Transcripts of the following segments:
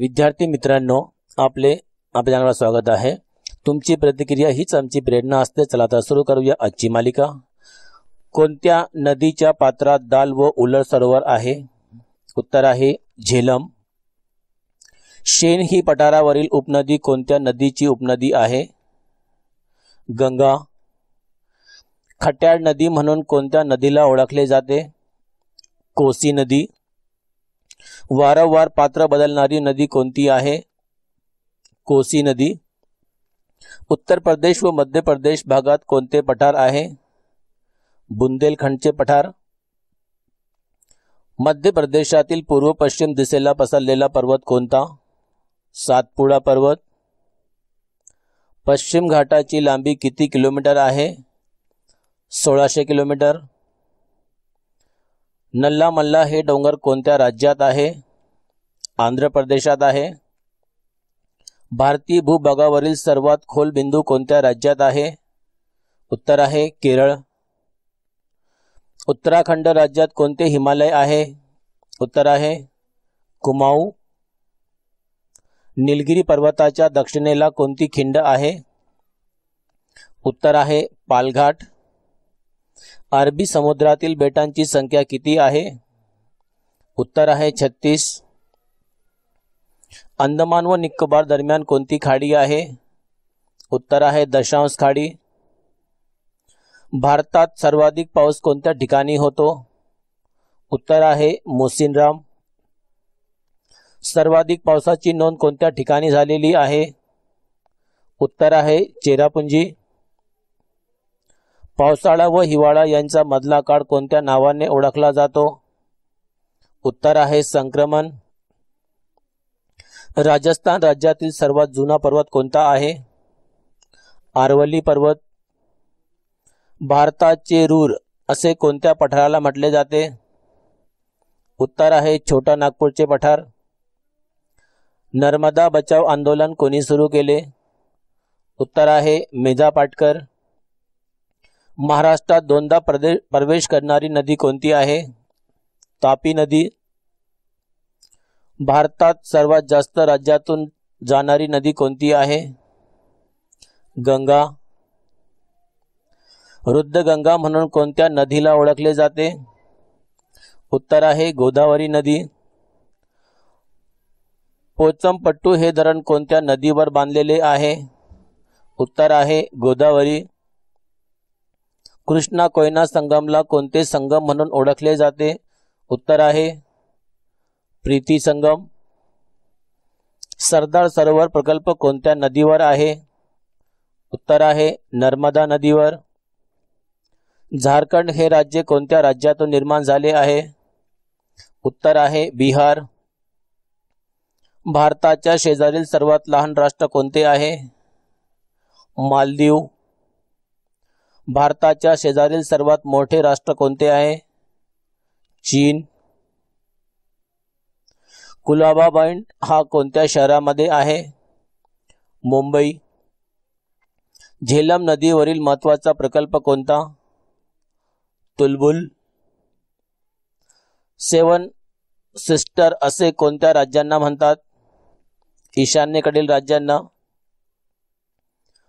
विद्यार्थी मित्रांनो आपले आपल्या स्वागत आहे. तुमची प्रतिक्रिया हीच आमची प्रेरणा असते. चला तर सुरू करूया आजची मालिका. कोणत्या नदीच्या पात्रात दाल व उलर सरोवर आहे? उत्तर आहे झेलम. शेण ही पठारावरील उपनदी कोणत्या नदीची उपनदी आहे? गंगा. खट्याळ नदी म्हणून कोणत्या नदीला ओळखले जाते? कोसी नदी. वारंवार पात्र बदलणारी नदी कोणती आहे? कोसी नदी. उत्तर प्रदेश व मध्य प्रदेश भागात कोणते पठार आहे? बुंदेलखंडचे पठार. मध्य प्रदेशातील पूर्व पश्चिम दिशेला पसरलेला पर्वत कोणता? सातपुडा पर्वत. पश्चिम घाटाची लांबी किती किलोमीटर आहे? सोळाशे किलोमीटर. नल्ला मल्ला हे डोंगर कोणत्या राज्यात आहे? आंध्र प्रदेशात आहे. भारतीय भूभागावरील सर्वात खोल बिंदू कोणत्या राज्यात आहे? उत्तर आहे केरळ. उत्तराखंड राज्यात कोणते हिमालय आहे? उत्तर आहे कुमाऊ. निलगिरी पर्वताच्या दक्षिणेला कोणती खिंड आहे? उत्तर आहे पालघाट. अरबी समुद्रातील बेटांची संख्या किती आहे? उत्तर आहे छत्तीस. अंदमान व निकोबार दरम्यान कोणती खाडी आहे? उत्तर आहे दशांश खाडी. भारतात सर्वाधिक पाऊस कोणत्या ठिकाणी होतो? उत्तर आहे मोसिनराम. सर्वाधिक पावसाची नोंद कोणत्या ठिकाणी झालेली आहे? उत्तर आहे चेरापुंजी. पावसाळा व हिवाळा यांचा मधला काळ कोणत्या नावाने ओळखला जातो? उत्तर आहे संक्रमण. राजस्थान राज्यातील सर्वात जुना पर्वत कोणता आहे? आरवली पर्वत. भारताचे रूर असे कोणत्या पठाराला म्हटले जाते? उत्तर आहे छोटा नागपूरचे पठार. नर्मदा बचाव आंदोलन कोणी सुरू केले? उत्तर आहे मेधा पाटकर. महाराष्ट्रात दोनदा प्रदे प्रवेश करणारी नदी कोणती आहे? तापी नदी. भारतात सर्वात जास्त राज्यातून जाणारी नदी कोणती आहे? गंगा. गंगा म्हणून कोणत्या नदीला ओळखले जाते? उत्तर आहे गोदावरी नदी. पोचमपट्टू हे धरण कोणत्या नदीवर बांधलेले आहे? उत्तर आहे गोदावरी. कृष्णा कोयना संगमला कोणते संगम म्हणून ओळखले जाते? उत्तर आहे प्रीती संगम. सरदार सरोवर प्रकल्प कोणत्या नदीवर आहे? उत्तर आहे नर्मदा नदीवर. झारखंड हे राज्य कोणत्या राज्यातून निर्माण झाले आहे? उत्तर आहे बिहार. भारताच्या शेजारील सर्वात लहान राष्ट्र कोणते आहे? मालदीव. भारताच्या शेजारील सर्वात मोठे राष्ट्र कोणते आहे? चीन. कुलाबा पॉइंट हा कोणत्या शहरामध्ये आहे? मुंबई. झेलम नदीवरील महत्त्वाचा प्रकल्प कोणता? तुलबुल. सेवन सिस्टर असे कोणत्या राज्यांना म्हणतात? ईशान्येकडील राज्यांना.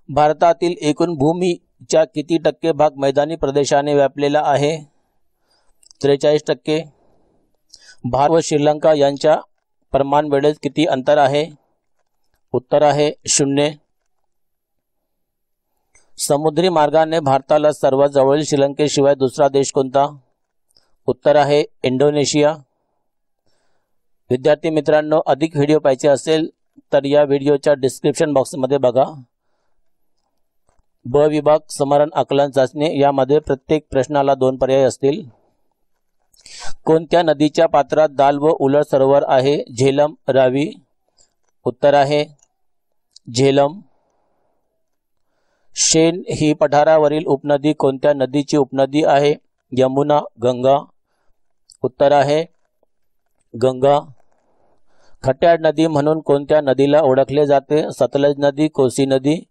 भारतातील एकूण भूमी च्या किती टक्के भाग मैदानी प्रदेशाने व्यापलेला आहे? त्रेचाळीस टक्के. भारत व श्रीलंका यांच्या प्रमाण वेळेत किती अंतर आहे? उत्तर आहे शून्य. समुद्री मार्गाने भारताला सर्वात जवळील श्रीलंकेशिवाय दुसरा देश कोणता? उत्तर आहे इंडोनेशिया. विद्यार्थी मित्रांनो अधिक व्हिडिओ पाहिजे असेल तर या व्हिडिओच्या डिस्क्रिप्शन बॉक्समध्ये बघा. ब विभाग समरण आकलन चाचणी यामध्ये प्रत्येक प्रश्नाला दोन पर्याय असतील. कोणत्या नदीच्या पात्रात दाल व उलट सरोवर आहे? झेलम रावी. उत्तर आहे झेलम. शेन ही पठारावरील उपनदी कोणत्या नदीची उपनदी आहे? यमुना गंगा. उत्तर आहे गंगा. खट्याळ नदी म्हणून कोणत्या नदीला ओळखले जाते? सतलज नदी कोसी नदी.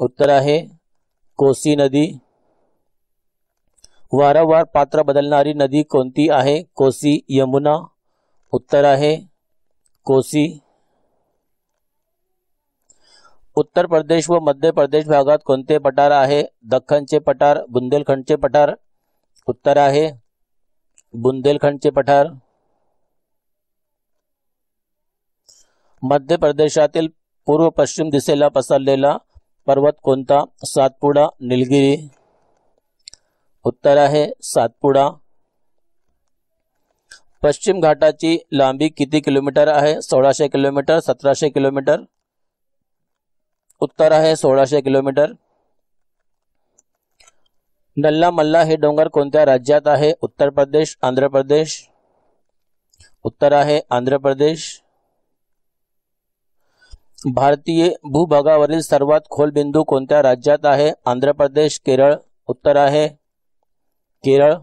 उत्तर आहे कोसी नदी. वारंवार पात्र बदलणारी नदी कोणती आहे? कोसी यमुना उत्तर आहे. कोसी उत्तर प्रदेश व मध्य प्रदेश भागात कोणते पठार आहे? दख्खनचे पठार बुंदेलखंडचे पठार उत्तर आहे. बुंदेलखंडचे पठार. मध्य प्रदेशातील पूर्व पश्चिम दिशेला पसरलेला पर्वत कोणता? सातपुडा, निलगिरी. उत्तर आहे सातपुडा. पश्चिम घाटाची लांबी किती किलोमीटर आहे? सोळाशे किलोमीटर, सतराशे किलोमीटर. उत्तर आहे सोळाशे किलोमीटर. नल्ला मल्ला हे डोंगर कोणत्या राज्यात आहे? उत्तर प्रदेश, आंध्र प्रदेश. उत्तर आहे आंध्र प्रदेश. भारतीय भूभागावरील सर्वात खोल बिंदू कोणत्या राज्यात आहे? आंध्र प्रदेश केरळ उत्तर आहे. केरळ.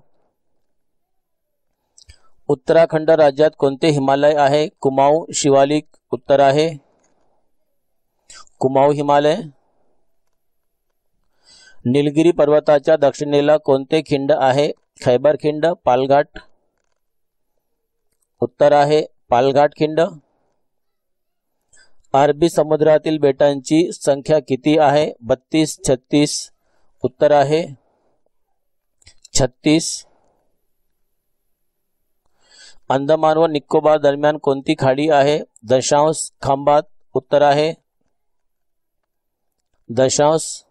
उत्तराखंड राज्यात कोणते हिमालय आहे? कुमाऊ शिवालिक उत्तर आहे. कुमाऊ हिमालय. निलगिरी पर्वताच्या दक्षिणेला कोणते खिंड आहे? खैबर खिंड पालघाट. उत्तर आहे पालघाट खिंड. अरबी समुद्रातील बेटांची संख्या किती आहे? बत्तीस छत्तीस उत्तर आहे. छत्तीस. अंदमान व निकोबार दरम्यान कोणती खाडी आहे? दशांश खांबात उत्तर आहे. दशांश.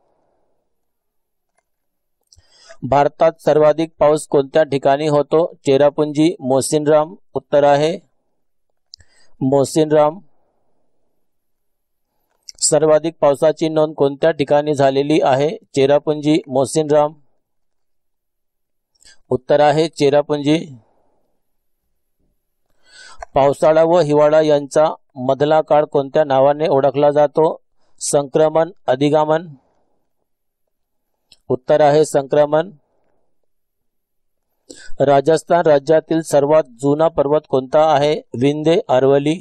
भारतात सर्वाधिक पाऊस कोणत्या ठिकाणी होतो? चेरापुंजी मोसिनराम उत्तर आहे. मोसिनराम सर्वाधिक पावसाची नोंद कोणत्या ठिकाणी झालेली आहे? चेरापुंजी मोसिनराम उत्तर आहे चेरापुंजी. पावसाळा व हिवाळा यांचा मधला काळ कोणत्या नावाने ओळखला जातो? संक्रमण अधिगमन. उत्तर आहे संक्रमण. राजस्थान राज्यातील सर्वात जुना पर्वत कोणता आहे? विंदे अरवली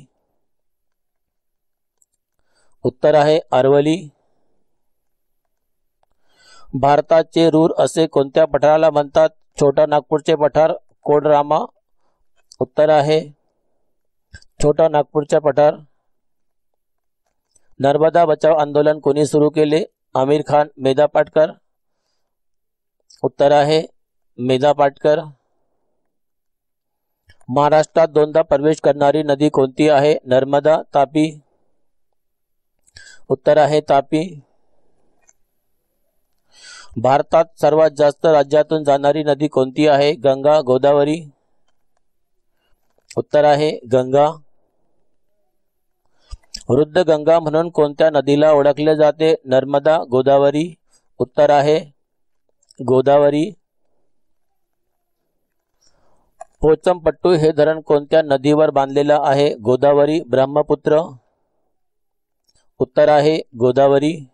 उत्तर आहे अरवली भारताचे रूर असे कोणत्या पठाराला म्हणतात? छोटा नागपूरचे पठार कोडरामा. उत्तर आहे छोटा नागपूरचा पठार. नर्मदा बचाव आंदोलन कोणी सुरू केले? आमिर खान मेधा पाटकर. उत्तर आहे मेधा पाटकर. महाराष्ट्रात दोनदा प्रवेश करणारी नदी कोणती आहे? नर्मदा तापी. उत्तर आहे तापी. भारतात सर्वात जास्त राज्यातून जाणारी नदी कोणती आहे? गंगा गोदावरी. उत्तर आहे गंगा. वृद्ध गंगा म्हणून कोणत्या नदीला ओळखले जाते? नर्मदा गोदावरी. उत्तर आहे गोदावरी. पोचमपट्टू हे धरण कोणत्या नदीवर बांधलेलं आहे? गोदावरी ब्रह्मपुत्र. उत्तर आहे गोदावरी.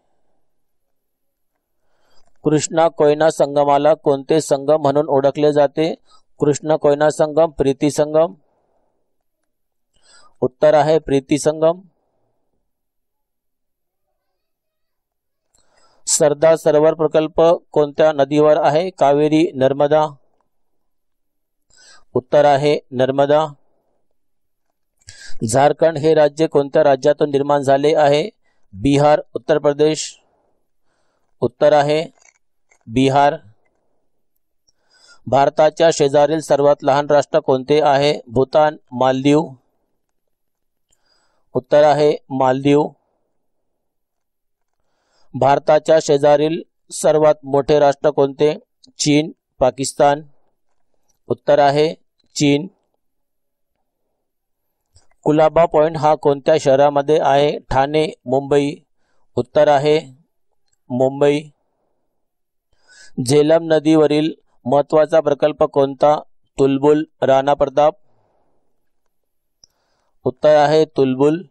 कृष्णा कोयना संगमाला कोणते संगम म्हणून ओळखले जाते? कृष्ण कोयना संगम प्रीती संगम. उत्तर आहे प्रीती संगम. सरदार सरोवर प्रकल्प कोणत्या नदीवर आहे? कावेरी नर्मदा. उत्तर आहे नर्मदा. झारखंड हे राज्य कोणत्या राज्यातून निर्माण झाले आहे? बिहार उत्तर प्रदेश उत्तर आहे बिहार. भारताच्या शेजारील सर्वात लहान राष्ट्र कोणते आहे? भूतान मालदीव. उत्तर आहे मालदीव. भारताच्या शेजारील सर्वात मोठे राष्ट्र कोणते? चीन पाकिस्तान. उत्तर आहे चीन. कुलाबा पॉईंट हा कोणत्या शहरामध्ये आहे? ठाणे मुंबई. उत्तर आहे मुंबई. झेलम नदीवरील महत्त्वाचा प्रकल्प कोणता? तुलबुल राणा प्रताप. उत्तर आहे तुलबुल.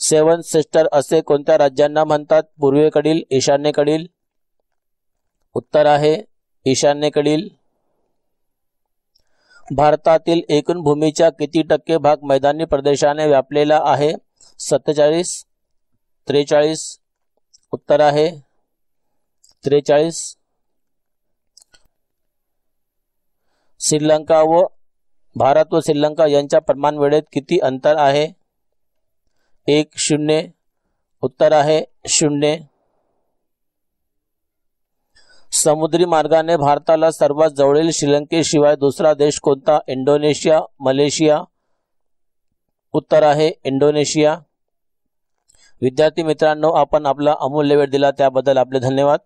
सेवन सिस्टर असे कोणत्या राज्यांना म्हणतात? पूर्वेकडील ईशान्येकडील. उत्तर आहे ईशान्येकडील. भारतातील एकूण भूमीच्या किती टक्के भाग मैदानी प्रदेशाने व्यापलेला आहे? सत्तेचाळीस त्रेचाळीस उत्तर आहे. त्रेचाळीस. श्रीलंका व भारत व श्रीलंका यांच्या प्रमाण वेळेत किती अंतर आहे? एक शून्य उत्तर आहे शून्य. समुद्री मार्गाने भारताला सर्वात जवळील श्रीलंकेशिवाय दुसरा देश कोणता? Indonesia Malaysia. उत्तर आहे इंडोनेशिया. विद्यार्थी मित्रांनो आपण आपला अमूल्य वेळ दिला त्याबद्दल आपले धन्यवाद.